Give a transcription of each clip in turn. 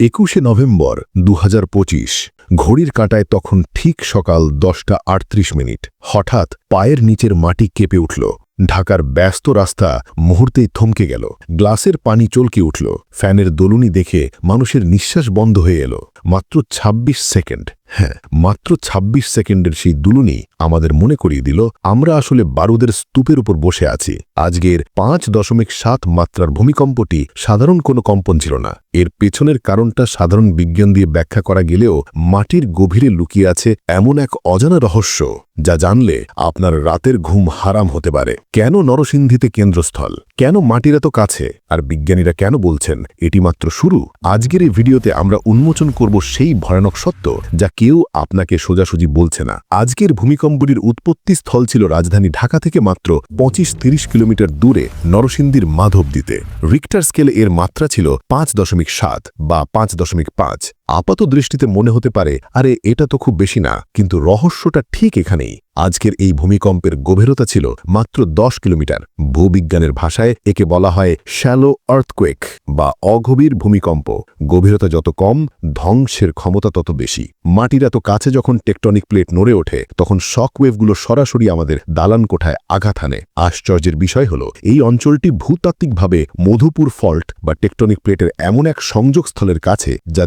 একুশে নভেম্বর দু হাজার পঁচিশ, ঘড়ির কাঁটায় তখন ঠিক সকাল দশটা আটত্রিশ মিনিট। হঠাৎ পায়ের নিচের মাটি কেঁপে উঠল। ঢাকার ব্যস্ত রাস্তা মুহূর্তেই থমকে গেল। গ্লাসের পানি চলকে উঠল। ফ্যানের দোলুনি দেখে মানুষের নিঃশ্বাস বন্ধ হয়ে এলো। মাত্র ২৬ সেকেন্ড। হ্যাঁ মাত্র ২৬ সেকেন্ডের সেই দুলুনি আমাদের মনে করিয়ে দিল, আমরা আসলে বারুদের স্তূপের উপর বসে আছি। আজকের পাঁচ দশমিক সাত মাত্রার ভূমিকম্পটি সাধারণ কোনো কম্পন ছিল না। এর পেছনের কারণটা সাধারণ বিজ্ঞান দিয়ে ব্যাখ্যা করা গেলেও মাটির গভীরে লুকিয়ে আছে এমন এক অজানা রহস্য, যা জানলে আপনার রাতের ঘুম হারাম হতে পারে। কেন নরসিন্ধিতে কেন্দ্রস্থল? কেন মাটির এত কাছে? আর বিজ্ঞানীরা কেন বলছেন এটি মাত্র শুরু? আজকের এই ভিডিওতে আমরা উন্মোচন করব সেই ভয়ানক সত্য, যা কেউ আপনাকে সোজাসুজি বলছে না। আজকের ভূমিকম্পটির উৎপত্তি স্থল ছিল রাজধানী ঢাকা থেকে মাত্র পঁচিশ তিরিশ কিলোমিটার দূরে নরসিংদীর মাধবদীতে। রিক্টার স্কেলে এর মাত্রা ছিল পাঁচ দশমিক সাত বা পাঁচ দশমিক পাঁচ। আপাত দৃষ্টিতে মনে হতে পারে, আরে, এটা তো খুব বেশি না, কিন্তু রহস্যটা ঠিক এখানেই। আজকের এই ভূমিকম্পের গভীরতা ছিল মাত্র দশ কিলোমিটার। ভূবিজ্ঞানের ভাষায় একে বলা হয় শ্যালো আর্থকোয়েক বা অগভীর ভূমিকম্প। গভীরতা যত কম, ধ্বংসের ক্ষমতা তত বেশি। মাটির এত কাছে যখন টেকটনিক প্লেট নড়ে ওঠে, তখন শকওয়েভগুলো সরাসরি আমাদের দালান কোঠায় আঘাত হানে। আশ্চর্যের বিষয় হল, এই অঞ্চলটি ভূতাত্ত্বিকভাবে মধুপুর ফল্ট বা টেকটনিক প্লেটের এমন এক সংযোগস্থলের কাছে, যা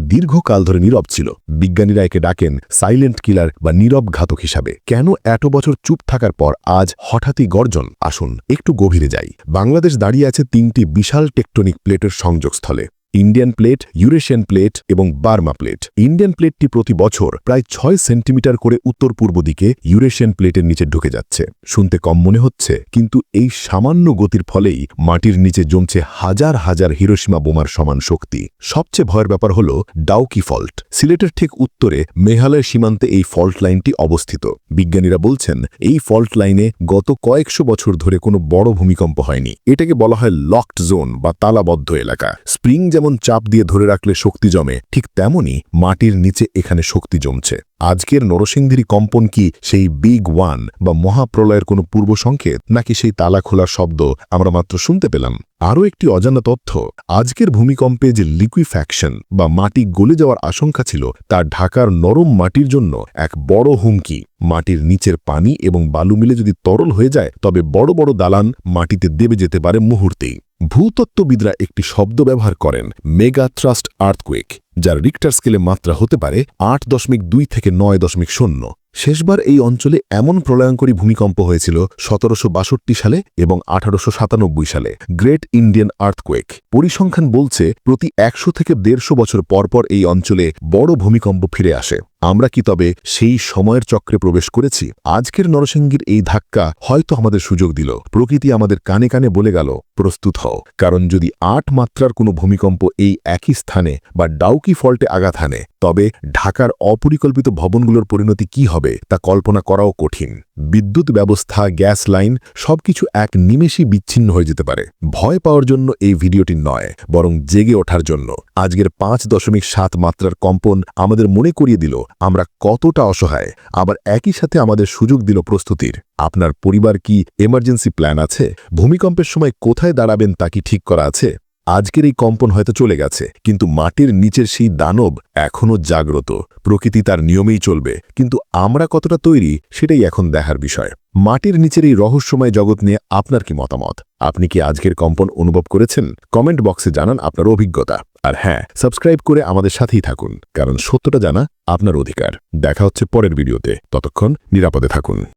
দীর্ঘকাল ধরে নীরব ছিল। বিজ্ঞানীরা একে ডাকেন সাইলেন্ট কিলার বা নীরব ঘাতক হিসাবে। কেন এত বছর চুপ থাকার পর আজ হঠাৎই গর্জন? আসুন একটু গভীরে যাই। বাংলাদেশ দাঁড়িয়ে আছে তিনটি বিশাল টেকটনিক প্লেটের সংযোগস্থলে। ইন্ডিয়ান প্লেট ইউরেশিয়ান প্লেট এবং বার্মা প্লেট ইন্ডিয়ান প্লেটটি প্রতি বছর প্রায় ছয় সেন্টিমিটার করে উত্তর পূর্ব দিকে ইউরেশিয়ান প্লেটের নিচে ঢুকে যাচ্ছে। শুনতে কম মনে হচ্ছে, কিন্তু এই সামান্য গতির ফলেই মাটির নিচে জমছে হাজার হাজার হিরোসীমা বোমার সমান শক্তি। সবচেয়ে ভয়ের ব্যাপার হল ডাউকি ফল্ট সিলেটের ঠিক উত্তরে মেঘালয় সীমান্তে এই ফল্ট লাইনটি অবস্থিত। বিজ্ঞানীরা বলছেন, এই ফল্ট লাইনে গত কয়েকশো বছর ধরে কোনো বড় ভূমিকম্প হয়নি। এটাকে বলা হয় লকড জোন বা তালাবদ্ধ এলাকা। স্প্রিং যেমন চাপ দিয়ে ধরে রাখলে শক্তি জমে, ঠিক তেমনই মাটির নিচে এখানে শক্তি জমছে। আজকের নরসিংদীর কম্পন কি সেই বিগ ওয়ান বা মহাপ্রলয়ের কোনো পূর্ব সংকেত, নাকি সেই তালা খোলার শব্দ আমরা মাত্র শুনতে পেলাম? আরও একটি অজানা তথ্য, আজকের ভূমিকম্পে যে লিকুইফ্যাকশন বা মাটি গলে যাওয়ার আশঙ্কা ছিল, তা ঢাকার নরম মাটির জন্য এক বড় হুমকি। মাটির নিচের পানি এবং বালু মিলে যদি তরল হয়ে যায়, তবে বড় বড় দালান মাটিতে দেবে যেতে পারে মুহূর্তেই। ভূতত্ত্ববিদরা একটি শব্দ ব্যবহার করেন, মেগা থ্রাস্ট আর্থকুয়েক যার রিক্টার স্কেলে মাত্রা হতে পারে আট দশমিক দুই থেকে নয় দশমিক শূন্য। শেষবার এই অঞ্চলে এমন প্রলয়ঙ্করী ভূমিকম্প হয়েছিল সতেরোশো বাষট্টি সালে এবং আঠারোশো সাতানব্বই সালে। গ্রেট ইন্ডিয়ান আর্থকোয়েক পরিসংখ্যান বলছে, প্রতি একশো থেকে দেড়শো বছর পরপর এই অঞ্চলে বড় ভূমিকম্প ফিরে আসে। আমরা কি তবে সেই সময়ের চক্রে প্রবেশ করেছি? আজকের নরসিংহীর এই ধাক্কা হয়তো আমাদের সুযোগ দিল। প্রকৃতি আমাদের কানে কানে বলে গেল, প্রস্তুত হও। কারণ যদি আট মাত্রার কোনো ভূমিকম্প এই একই স্থানে বা ডাউকি ফল্টে আঘাত হানে, তবে ঢাকার অপরিকল্পিত ভবনগুলোর পরিণতি কি হবে তা কল্পনা করাও কঠিন। বিদ্যুৎ ব্যবস্থা, গ্যাস লাইন সবকিছু এক নিমেষই বিচ্ছিন্ন হয়ে যেতে পারে। ভয় পাওয়ার জন্য এই ভিডিওটি নয়, বরং জেগে ওঠার জন্য। আজকের পাঁচ দশমিক সাত মাত্রার কম্পন আমাদের মনে করিয়ে দিল, আমরা কতটা অসহায়। আবার একই সাথে আমাদের সুযোগ দিল প্রস্তুতির। আপনার পরিবার কি এমার্জেন্সি প্ল্যান আছে? ভূমিকম্পের সময় কোথায় দাঁড়াবেন তা কি ঠিক করা আছে? আজকের এই কম্পন হয়তো চলে গেছে, কিন্তু মাটির নিচের সেই দানব এখনও জাগ্রত। প্রকৃতি তার নিয়মেই চলবে, কিন্তু আমরা কতটা তৈরি সেটাই এখন দেখার বিষয়। মাটির নিচের এই রহস্যময় জগৎ নিয়ে আপনার কি মতামত? আপনি কি আজকের কম্পন অনুভব করেছেন? কমেন্ট বক্সে জানান আপনার অভিজ্ঞতা। আর হ্যাঁ সাবস্ক্রাইব করে আমাদের সাথেই থাকুন, কারণ সত্যটা জানা আপনার অধিকার। দেখা হচ্ছে পরের ভিডিওতে। ততক্ষণ নিরাপদে থাকুন।